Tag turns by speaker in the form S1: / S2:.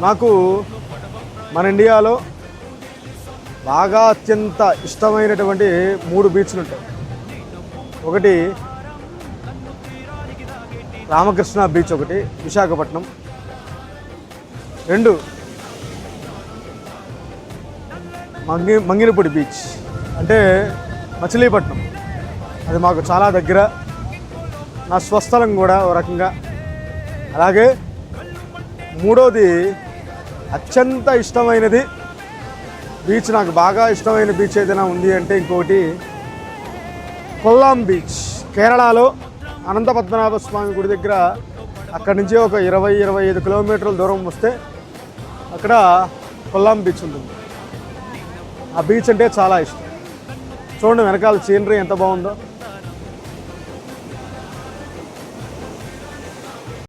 S1: నాకు మన ఇండియాలో బాగా అత్యంత ఇష్టమైనటువంటి మూడు బీచ్లు ఉంటాయి. ఒకటి రామకృష్ణ బీచ్ ఒకటి విశాఖపట్నం. రెండు మంగి మంగినపూడి బీచ్ అంటే మచిలీపట్నం. అది మాకు చాలా దగ్గర. నా స్వస్థలం కూడా ఓ రకంగా. అలాగే మూడోది అత్యంత ఇష్టమైనది. బీచ్ నాకు బాగా ఇష్టమైన బీచ్ ఏదైనా ఉంది అంటే ఇంకోటి కొల్లాం బీచ్ కేరళలో అనంత పద్మనాభ స్వామి గుడి దగ్గర అక్కడి నుంచి ఒక ఇరవై ఇరవై ఐదు కిలోమీటర్ల దూరం వస్తే అక్కడ కొల్లాం బీచ్ ఉంటుంది. ఆ బీచ్ అంటే చాలా ఇష్టం. చూడండి వెనకాల సీనరీ ఎంత బాగుందో.